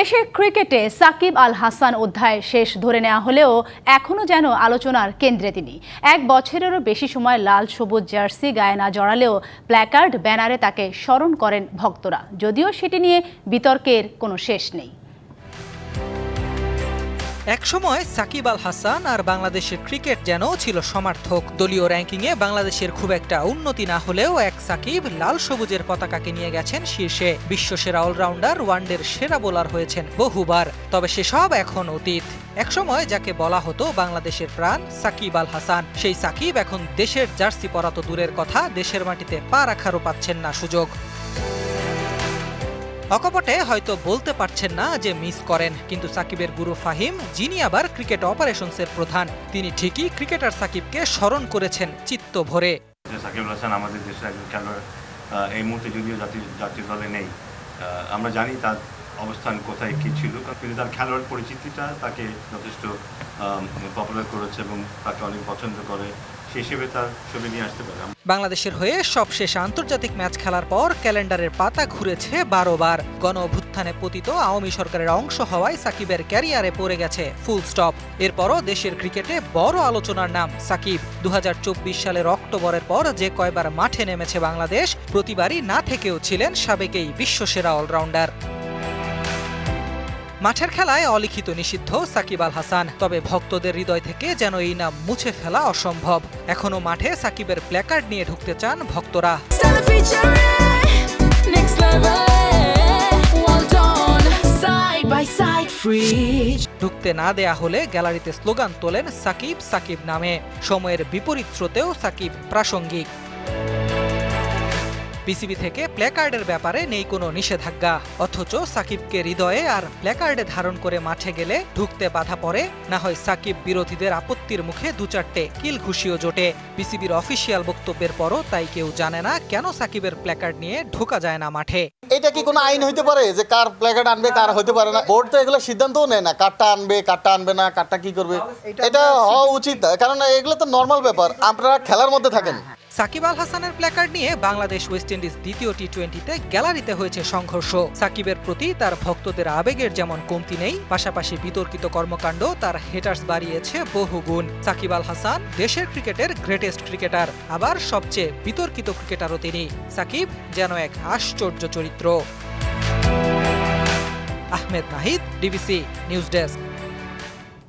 দেশের ক্রিকেটে সাকিব আল হাসান অধ্যায় শেষ ধরে নেওয়া হলেও এখনও যেন আলোচনার কেন্দ্রে তিনি। এক বছরেরও বেশি সময় লাল সবুজ জার্সি গায়ে না জড়ালেও প্ল্যাকার্ড ব্যানারে তাকে স্মরণ করেন ভক্তরা। যদিও সেটি নিয়ে বিতর্কের কোনো শেষ নেই। একসময় সাকিব আল হাসান আর বাংলাদেশের ক্রিকেট যেন ছিল সমার্থক। দলীয় র্যাঙ্কিংয়ে বাংলাদেশের খুব একটা উন্নতি না হলেও এক সাকিব লাল সবুজের পতাকাকে নিয়ে গেছেন শীর্ষে। বিশ্বসেরা অলরাউন্ডার, ওয়ানডের সেরা বোলার হয়েছেন বহুবার, তবে সেসব এখন অতীত। একসময় যাকে বলা হতো বাংলাদেশের প্রাণ, সাকিব আল হাসান। সেই সাকিব এখন দেশের জার্সি পরা তো দূরের কথা, দেশের মাটিতে পা রাখারও পাচ্ছেন না সুযোগ। অকপটে হয়তো বলতে পারছেন না যে মিস করেন, কিন্তু সাকিবের গুরু ফাহিম, যিনি আবার ক্রিকেট অপারেশনসের প্রধান, তিনি ঠিকই ক্রিকেটার সাকিবকে স্মরণ করেছেন চিত্ত ভরে। সাকিব হাসান আমাদের দেশের একজন খেলোয়াড় এই মুহূর্তে যদিও জাতীয় জাতীয় দলে নেই আমরা জানি তার অবস্থান কোথায়, কী ছিল কিন্তু তার খেলোয়াড় পরিচিতিটা তাকে যথেষ্ট পপুলার করেছে এবং তাকে অনেক পছন্দ করে। হিসেবে তার ছবি নিয়ে আসতে বাংলাদেশের হয়ে সবশেষ আন্তর্জাতিক ম্যাচ খেলার পর ক্যালেন্ডারের পাতা ঘুরেছে বারো বার গণ অভ্যুত্থানে পতিত আওয়ামী সরকারের অংশ হওয়ায় সাকিবের ক্যারিয়ারে পড়ে গেছে, ফুল স্টপ। এরপরও দেশের ক্রিকেটে বড় আলোচনার নাম সাকিব। দু হাজার চব্বিশ সালের অক্টোবরের পর যে কয়বার মাঠে নেমেছে বাংলাদেশ, প্রতিবারই না থেকেও ছিলেন সাবেকেই বিশ্বসেরা অলরাউন্ডার। মাঠের খেলায় অলিখিত নিষিদ্ধ সাকিব আল হাসান তবে ভক্তদের হৃদয় থেকে যেন এই নাম মুছে ফেলা অসম্ভব। এখনও মাঠে সাকিবের প্ল্যাকার্ড নিয়ে ঢুকতে চান ভক্তরা. ঢুকতে না দেয়া হলে গ্যালারিতে স্লোগান তোলেন সাকিব সাকিব নামে। সময়ের বিপরীত স্রোতেও সাকিব প্রাসঙ্গিক। বিসিবি থেকে প্ল্যাকার্ডের ব্যাপারে নেই কোনো নিষেধাজ্ঞা। অথচ সাকিবকে হৃদয়ে আর প্ল্যাকার্ডে ধারণ করে মাঠে গেলে ঢুকতে বাধা পড়ে। না হয় সাকিব বিরোধীদের আপত্তির মুখে দু চারটে কিল ঘুষিও জোটে। বিসিবির অফিসিয়াল বক্তব্যের পরও তাই কেউ জানে না কেন সাকিবের প্ল্যাকার্ড নিয়ে ঢোকা যায় না মাঠে। এটা কি কোনো আইন হইতে পারে যে কার প্ল্যাকার্ড আনবে কার হইতে পারে না? বোর্ড তো এগুলো সিদ্ধান্তও নেয় না কারটা আনবে কারটা আনবে না কারটা কি করবে। এটা হওয়া উচিত কারণ এগুলো তো নর্মাল ব্যাপার। আপনারা খেলার মধ্যে থাকেন। সাকিব আল হাসানের প্ল্যাকার্ড নিয়ে বাংলাদেশ ওয়েস্ট ইন্ডিজ দ্বিতীয় টি টোয়েন্টিতে গ্যালারিতে হয়েছে সংঘর্ষ। সাকিবের প্রতি তার ভক্তদের আবেগের যেমন কমতি নেই, পাশাপাশি বিতর্কিত কর্মকাণ্ড তার হেটার্স বাড়িয়েছে বহুগুণ সাকিব আল হাসান দেশের ক্রিকেটের গ্রেটেস্ট ক্রিকেটার আবার সবচেয়ে বিতর্কিত ক্রিকেটারও তিনি। সাকিব যেন এক আশ্চর্য চরিত্র। Ahmed Nahid DBC news desk